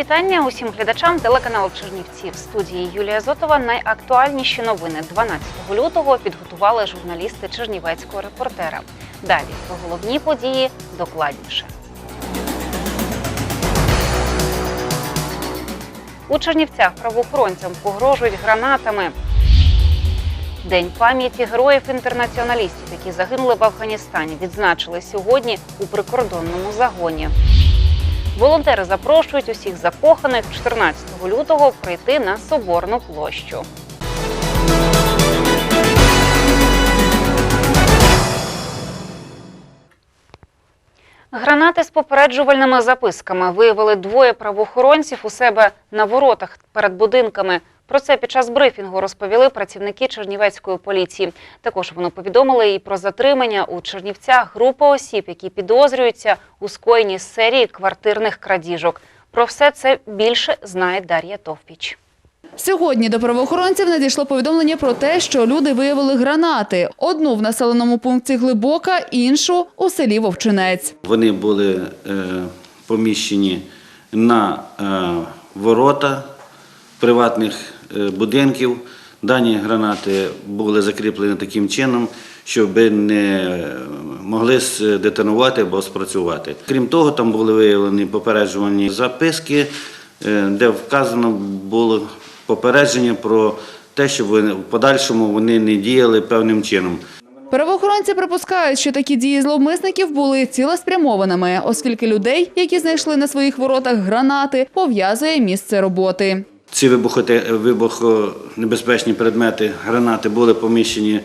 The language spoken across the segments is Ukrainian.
Вітання усім глядачам телеканалу Чернівці в студії Юлія Зотова. Найактуальніші новини 12 лютого підготували журналісти Чернівецького репортера. Далі про головні події докладніше. У Чернівцях правоохоронцям погрожують гранатами. День пам'яті героїв-інтернаціоналістів, які загинули в Афганістані, відзначили сьогодні у прикордонному загоні. Волонтери запрошують усіх закоханих 14 лютого прийти на Соборну площу. Гранати з попереджувальними записками виявили двоє правоохоронців у себе на воротах перед будинками. Про це під час брифінгу розповіли працівники Чернівецької поліції. Також вони повідомили і про затримання у Чернівцях групи осіб, які підозрюються у скоєнні серії квартирних крадіжок. Про все це більше знає Дар'я Товпіч. Сьогодні до правоохоронців надійшло повідомлення про те, що люди виявили гранати. Одну в населеному пункті Глибока, іншу у селі Вовчинець. Вони були е, поміщені на е, ворота приватних будинків. Дані гранати були закріплені таким чином, щоб не могли детонувати або спрацювати. Крім того, там були виявлені попереджувальні записки, е, де вказано було попередження про те, що вони- в подальшому вони не діяли певним чином. Правоохоронці припускають, що такі дії зловмисників були цілеспрямованими, оскільки людей, які знайшли на своїх воротах гранати, пов'язує місце роботи. Ці вибухонебезпечні предмети, гранати були поміщені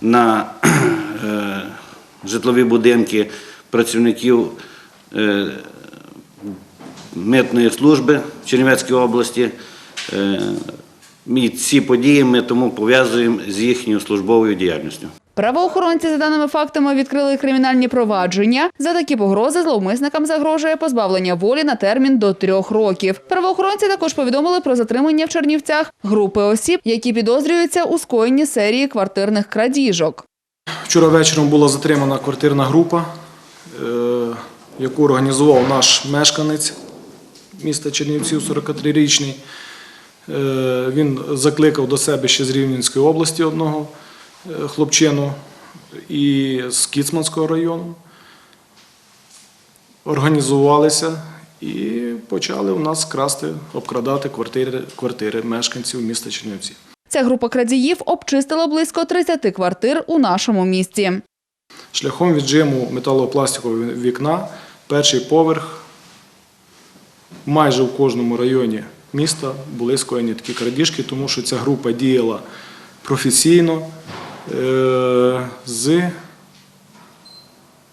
на е, житлові будинки працівників е, митної служби в Чернівецькій області. Е, І ці події ми тому пов'язуємо з їхньою службовою діяльністю. Правоохоронці за даними фактами відкрили кримінальні провадження. За такі погрози зловмисникам загрожує позбавлення волі на термін до трьох років. Правоохоронці також повідомили про затримання в Чернівцях групи осіб, які підозрюються у скоєнні серії квартирних крадіжок. Вчора вечором була затримана квартирна група, е, яку організував наш мешканець міста Чернівців, 43-річний. Е, Він закликав до себе ще з Рівненської області одного хлопчину і з Кіцманського району. Організувалися і почали у нас красти, обкрадати квартири, квартири мешканців міста Чернівців. Ця група крадіїв обчистила близько 30 квартир у нашому місті. Шляхом віджиму металопластикового вікна, перший поверх, майже в кожному районі міста були скоєні такі крадіжки, тому що ця група діяла професійно е, з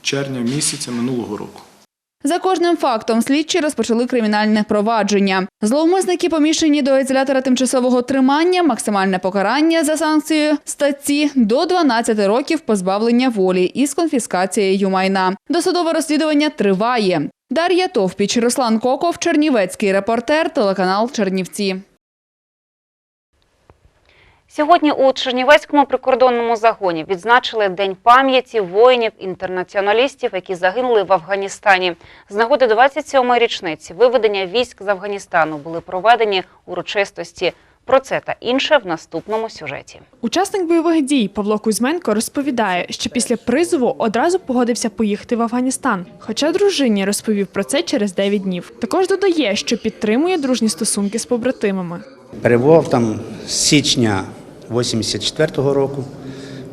червня місяця минулого року. За кожним фактом слідчі розпочали кримінальне провадження. Зловмисники поміщені до ізолятора тимчасового тримання, максимальне покарання за санкцією статті до 12 років позбавлення волі із конфіскацією майна. Досудове розслідування триває. Дар'я Товпіч, Руслан Коков, Чернівецький репортер, телеканал Чернівці. Сьогодні у Чернівецькому прикордонному загоні відзначили День пам'яті воїнів-інтернаціоналістів, які загинули в Афганістані. З нагоди 27-ї річниці виведення військ з Афганістану були проведені урочистості. Про це та інше в наступному сюжеті. Учасник бойових дій Павло Кузьменко розповідає, що після призову одразу погодився поїхати в Афганістан. Хоча дружині розповів про це через 9 днів. Також додає, що підтримує дружні стосунки з побратимами. Перебував там з січня 84-го року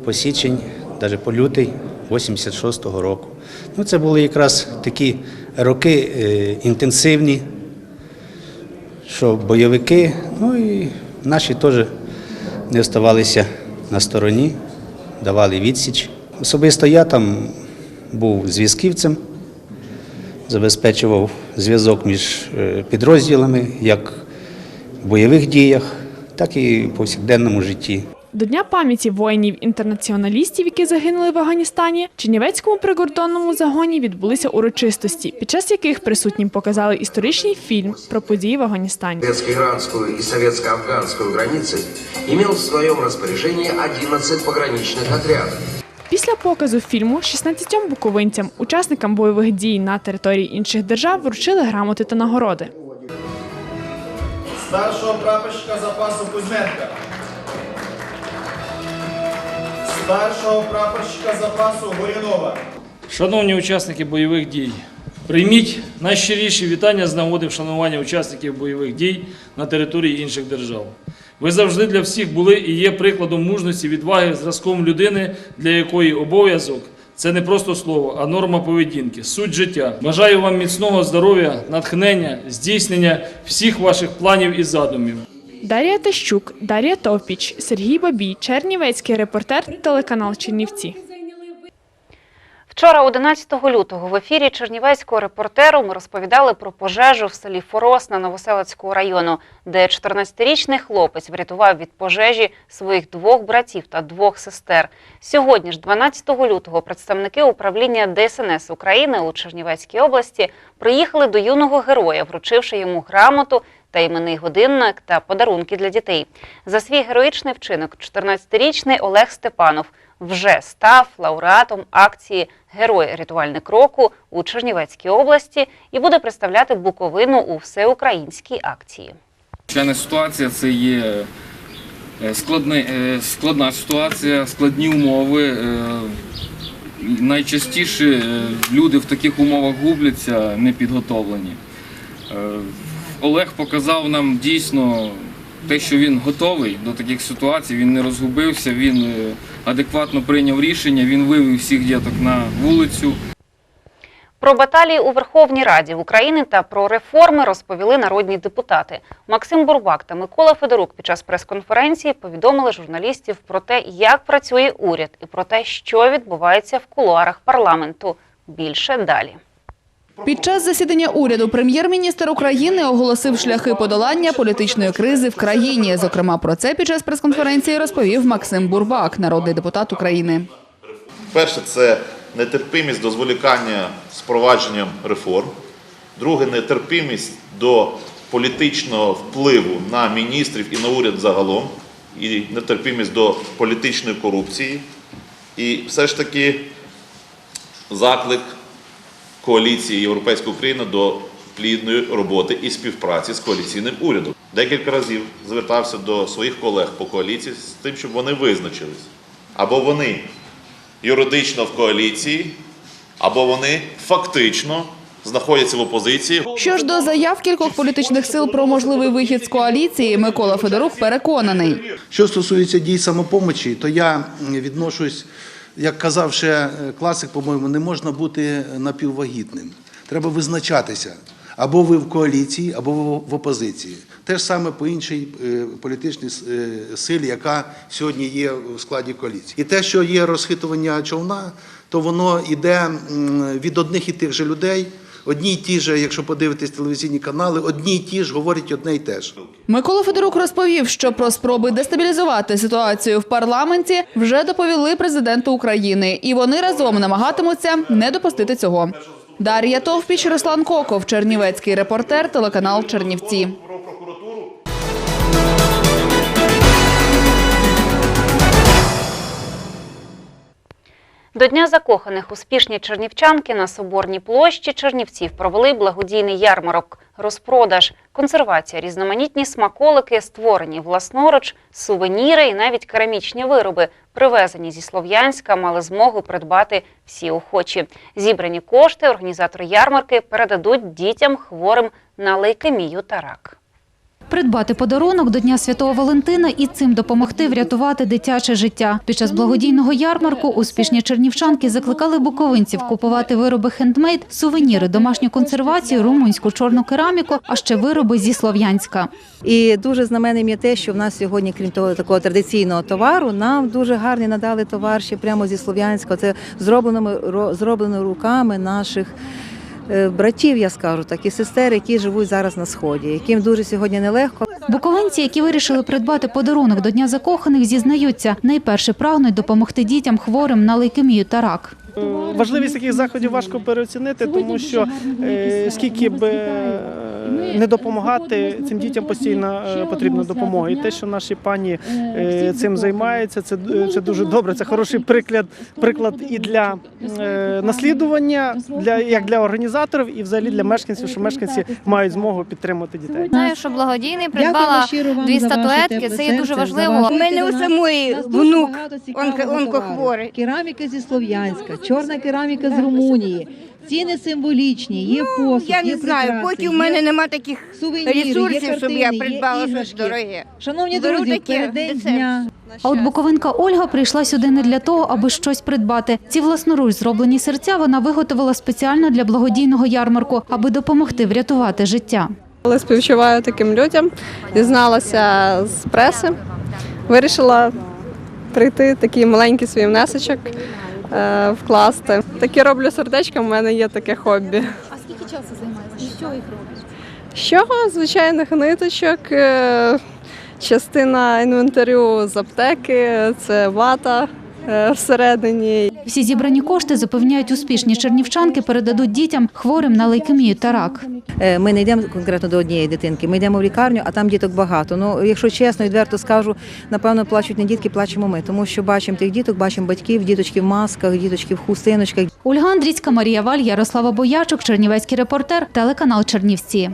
по січень, навіть по лютий 86-го року. Ну, це були якраз такі роки е, інтенсивні, що бойовики, ну і наші теж не оставалися на стороні, давали відсіч. Особисто я там був зв'язківцем, забезпечував зв'язок між е, підрозділами як в бойових діях, так і в повсякденному житті. До Дня пам'яті воїнів-інтернаціоналістів, які загинули в Афганістані, в Чернівецькому прикордонному загоні відбулися урочистості, під час яких присутнім показали історичний фільм про події в Афганістані. Советско-иранскую и советско-афганскую границы имел в своем распоряжении 11 пограничных отрядов. Після показу фільму 16 буковинцям, учасникам бойових дій на території інших держав, вручили грамоти та нагороди. Старшого прапорщика запасу Кузьменка, старшого прапорщика запасу Горінова. Шановні учасники бойових дій, прийміть найщиріші вітання з нагоди вшанування учасників бойових дій на території інших держав. Ви завжди для всіх були і є прикладом мужності, відваги, зразком людини, для якої обов'язок це не просто слово, а норма поведінки, суть життя. Бажаю вам міцного здоров'я, натхнення, здійснення всіх ваших планів і задумів. Дар'я Тащук, Дар'я Топіч, Сергій Бабій, Чернівецький репортер, телеканал Чернівці. Вчора, 11 лютого, в ефірі Чернівецького репортеру ми розповідали про пожежу в селі Форосна Новоселицького району, де 14-річний хлопець врятував від пожежі своїх двох братів та двох сестер. Сьогодні ж, 12 лютого, представники управління ДСНС України у Чернівецькій області приїхали до юного героя, вручивши йому грамоту та іменний годинник та подарунки для дітей. За свій героїчний вчинок 14-річний Олег Степанов вже став лауреатом акції Герой рятувальник року у Чернівецькій області і буде представляти Буковину у всеукраїнській акції. Звичайна ситуація це є е, е, складна ситуація, складні умови. е, Найчастіше люди в таких умовах губляться непідготовлені. Е, Олег показав нам дійсно те, що він готовий до таких ситуацій, він не розгубився, він е, адекватно прийняв рішення, він вивів всіх діток на вулицю. Про баталії у Верховній Раді України та про реформи розповіли народні депутати. Максим Бурбак та Микола Федорук під час прес-конференції повідомили журналістів про те, як працює уряд, і про те, що відбувається в кулуарах парламенту. Більше далі. Під час засідання уряду прем'єр-міністр України оголосив шляхи подолання політичної кризи в країні. Зокрема, про це під час прес-конференції розповів Максим Бурбак, народний депутат України. Перше це нетерпимість до зволікання з впровадженням реформ. Друге нетерпимість до політичного впливу на міністрів і на уряд загалом, і нетерпимість до політичної корупції. І все ж таки заклик коаліції Європейської України до плідної роботи і співпраці з коаліційним урядом. Декілька разів звертався до своїх колег по коаліції з тим, щоб вони визначились. Або вони юридично в коаліції, або вони фактично знаходяться в опозиції. Що ж до заяв кількох політичних сил про можливий вихід з коаліції, Микола Федорук переконаний. Що стосується дій самопомочі, то я відношусь, як казав ще е, класик, по-моєму, не можна бути напіввагітним. Треба визначатися. Або ви в коаліції, або ви в опозиції. Те ж саме по іншій е, політичній е, силі, яка сьогодні є в складі коаліції. І те, що є розхитування човна, то воно йде від одних і тих же людей. Одні й ті ж, якщо подивитись телевізійні канали, одні й ті ж говорять одне й те ж. Микола Федорук розповів, що про спроби дестабілізувати ситуацію в парламенті вже доповіли президенту України, і вони разом намагатимуться не допустити цього. Дар'я Товпіч, Руслан Коков, Чернівецький репортер, телеканал Чернівці. До Дня закоханих успішні чернівчанки на Соборній площі Чернівців провели благодійний ярмарок, розпродаж, консервація, різноманітні смаколики, створені власноруч, сувеніри і навіть керамічні вироби, привезені зі Слов'янська, мали змогу придбати всі охочі. Зібрані кошти організатори ярмарки передадуть дітям хворим на лейкемію та рак. Придбати подарунок до Дня Святого Валентина і цим допомогти врятувати дитяче життя. Під час благодійного ярмарку успішні чернівчанки закликали буковинців купувати вироби хендмейд, сувеніри, домашню консервацію, румунську чорну кераміку, а ще вироби зі Слов'янська. І дуже знаменним є те, що в нас сьогодні, крім того такого традиційного товару, нам дуже гарний надали товар ще прямо зі Слов'янська. Це зроблено, ро- зроблено руками наших братів, я скажу так, і сестер, які живуть зараз на сході, яким дуже сьогодні нелегко. Буковинці, які вирішили придбати подарунок до Дня закоханих, зізнаються, найперше прагнуть допомогти дітям хворим на лейкемію та рак. Важливість таких заходів важко переоцінити, тому що е, скільки б е, не допомагати, цим дітям постійно е, потрібна допомога. І те, що наші пані е, цим займаються, це, це дуже добре. Це хороший приклад, приклад і для е, наслідування, для як для організаторів, і взагалі для мешканців, що мешканці мають змогу підтримати дітей. Знаю, що благодійний придбала дві статуетки. Це є дуже важливо. У мене у самої внук онко- онкохворий. Кераміка зі Слов'янська, чорна кераміка з Румунії. Ціни символічні, є посуд, Я не знаю, поки в мене нема таких сувеніри, є ресурсів, щоб я картини, є придбала щось іграшки. дороге. Шановні Беру друзі, таке, переддень десерт. дня А от буковинка Ольга прийшла сюди не для того, аби щось придбати. Ці власноруч зроблені серця вона виготовила спеціально для благодійного ярмарку, аби допомогти врятувати життя. Але співчуваю таким людям, дізналася з преси, вирішила прийти такий маленький свій внесочок вкласти. Такі роблю сердечка, в мене є таке хобі. А скільки часу займається? Що їх робиш? Що звичайних ниточок, е, частина інвентарю з аптеки, це вата е, всередині. Всі зібрані кошти запевняють успішні чернівчанки передадуть дітям хворим на лейкемію та рак. Е, Ми не йдемо конкретно до однієї дитинки. Ми йдемо в лікарню, а там діток багато. Ну, якщо чесно, відверто скажу, напевно, плачуть не дітки, плачемо ми, тому що бачимо тих діток, бачимо батьків, діточки в масках, діточки в хустиночках. Ольга Андрійська, Марія Валь, Ярослава Боячук, Чернівецький репортер, телеканал Чернівці.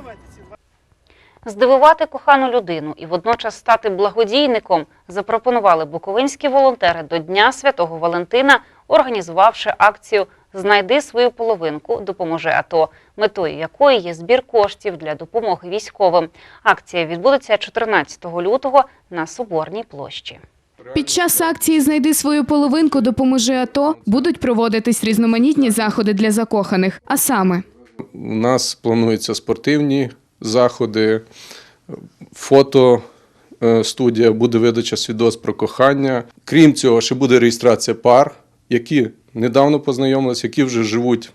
Здивувати кохану людину і водночас стати благодійником запропонували буковинські волонтери до Дня Святого Валентина, організувавши акцію Знайди свою половинку, допоможе АТО, метою якої є збір коштів для допомоги військовим. Акція відбудеться 14 лютого на Соборній площі. Під час акції Знайди свою половинку, допоможи АТО будуть проводитись різноманітні заходи для закоханих. А саме У нас плануються спортивні заходи, фото. е, Студія буде видача свідоцтв про кохання. Крім цього, ще буде реєстрація пар, які недавно познайомилися, які вже живуть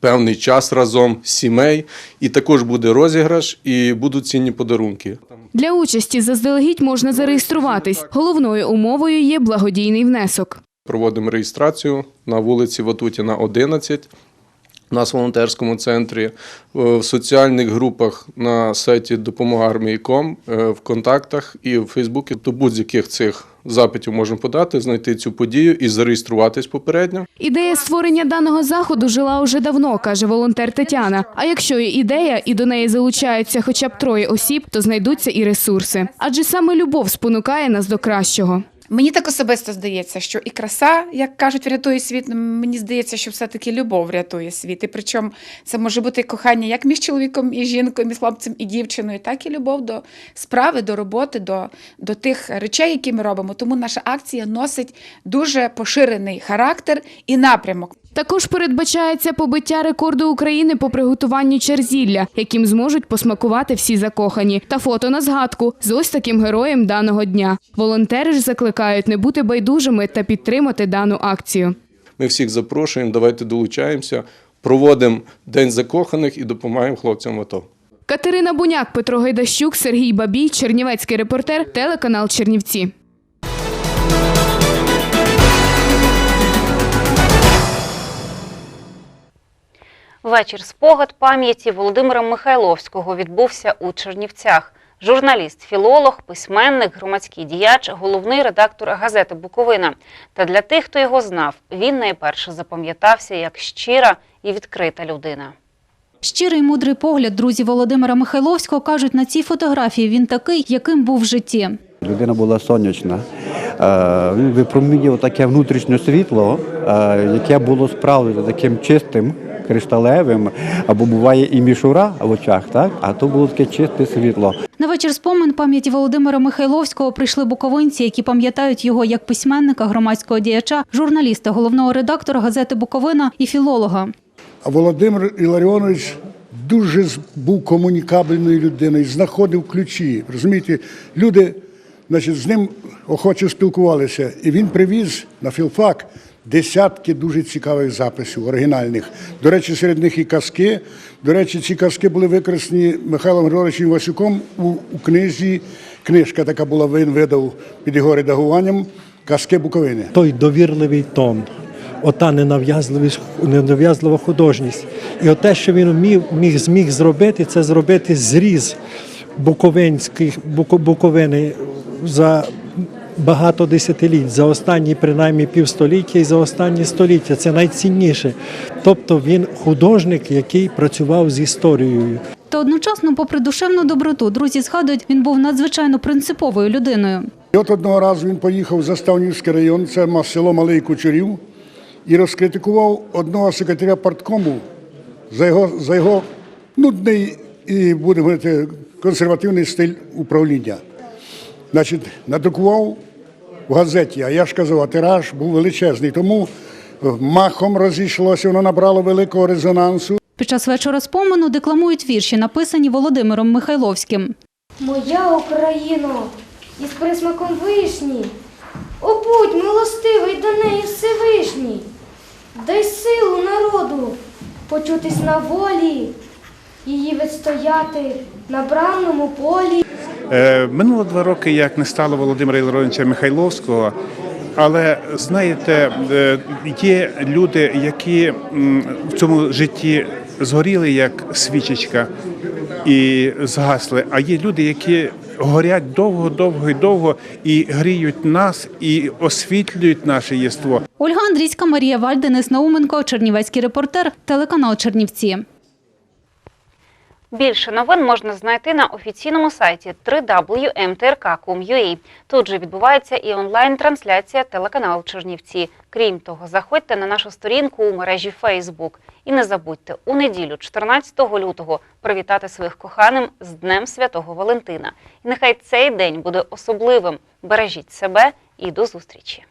певний час разом сімей. І також буде розіграш і будуть цінні подарунки. для участі заздалегідь можна зареєструватись. Головною умовою є благодійний внесок. Проводимо реєстрацію на вулиці Ватутіна, 11. Нас в волонтерському центрі, е, в соціальних групах на сайті допомога армії.ком, е, в контактах і в Фейсбуці. До будь-яких цих запитів можна подати, знайти цю подію і зареєструватись попередньо. Ідея створення даного заходу жила уже давно, каже волонтер Тетяна. А якщо є ідея і до неї залучаються хоча б троє осіб, то знайдуться і ресурси. Адже саме любов спонукає нас до кращого. Мені так особисто здається, що і краса, як кажуть, врятує світ. Мені здається, що все-таки любов врятує світ. І причому це може бути кохання як між чоловіком і жінкою, між хлопцем і дівчиною, так і любов до справи, до роботи, до, до тих речей, які ми робимо. Тому наша акція носить дуже поширений характер і напрямок. Також передбачається побиття рекорду України по приготуванню черзілля, яким зможуть посмакувати всі закохані, та фото на згадку з ось таким героєм даного дня. Волонтери ж закликають не бути байдужими та підтримати дану акцію. Ми всіх запрошуємо, давайте долучаємося, проводимо День закоханих і допомагаємо хлопцям АТО. Катерина Буняк, Петро Гайдащук, Сергій Бабій, Чернівецький репортер, телеканал Чернівці. Вечір спогад пам'яті Володимира Михайловського відбувся у Чернівцях. Журналіст, філолог, письменник, громадський діяч, головний редактор газети Буковина. Та для тих, хто його знав, він найперше запам'ятався як щира і відкрита людина. Щирий мудрий погляд друзі Володимира Михайловського кажуть, на цій фотографії він такий, яким був в житті. Людина була сонячна. Е, Він випромінював таке внутрішнє світло, е, яке було справді таким чистим, кришталевим, або буває і мішура в очах, так? а то було таке чисте світло. На вечір спомин пам'яті Володимира Михайловського прийшли буковинці, які пам'ятають його як письменника, громадського діяча, журналіста, головного редактора газети Буковина і філолога. А Володимир Іларіонович дуже був комунікабельною людиною, знаходив ключі. Розумієте, люди значить, з ним охоче спілкувалися. І він привіз на філфак десятки дуже цікавих записів, оригінальних. До речі, серед них і казки. До речі, ці казки були використані Михайлом Григоровичем Васюком у, у книзі. Книжка така була, він видав під його редагуванням Казки Буковини. той довірливий тон, ота ненав'язливість- ненав'язлива художність. І те, що він міг, міг зміг зробити, це зробити зріз буковинських Буковини за багато десятиліть, за останні принаймні півстоліття і за останні століття. Це найцінніше. Тобто він художник, який працював з історією. Та одночасно, попри душевну доброту, друзі згадують, він був надзвичайно принциповою людиною. І от одного разу він поїхав в Заставнівський район, це село Малий Кучурів, і розкритикував одного секретаря парткому за його, за його нудний і, будемо говорити, консервативний стиль управління. Значить, надрукував в газеті, а я ж казав, а тираж був величезний. Тому е, махом розійшлося, воно набрало великого резонансу. Під час вечора спомену декламують вірші, написані Володимиром Михайловським. Моя Україно, із присмаком вишні, О, будь милостивий до неї Всевишній, дай силу народу почутись на волі, її відстояти на бранному полі. Е, Минуло два роки, як не стало Володимира Іларовича Михайловського. Але знаєте, е, є люди, які в цьому житті згоріли як свічечка і згасли. А є люди, які горять довго, довго і довго і гріють нас, і освітлюють наше єство. Ольга Андрійська, Марія Валь, Денис Науменко, Чернівецький репортер, телеканал Чернівці. Більше новин можна знайти на офіційному сайті www.mtrk.com.ua. Тут же відбувається і онлайн-трансляція телеканалу Чернівці. Крім того, заходьте на нашу сторінку у мережі Facebook. І не забудьте у неділю, 14 лютого, привітати своїх коханим з Днем Святого Валентина. І нехай цей день буде особливим. Бережіть себе і до зустрічі!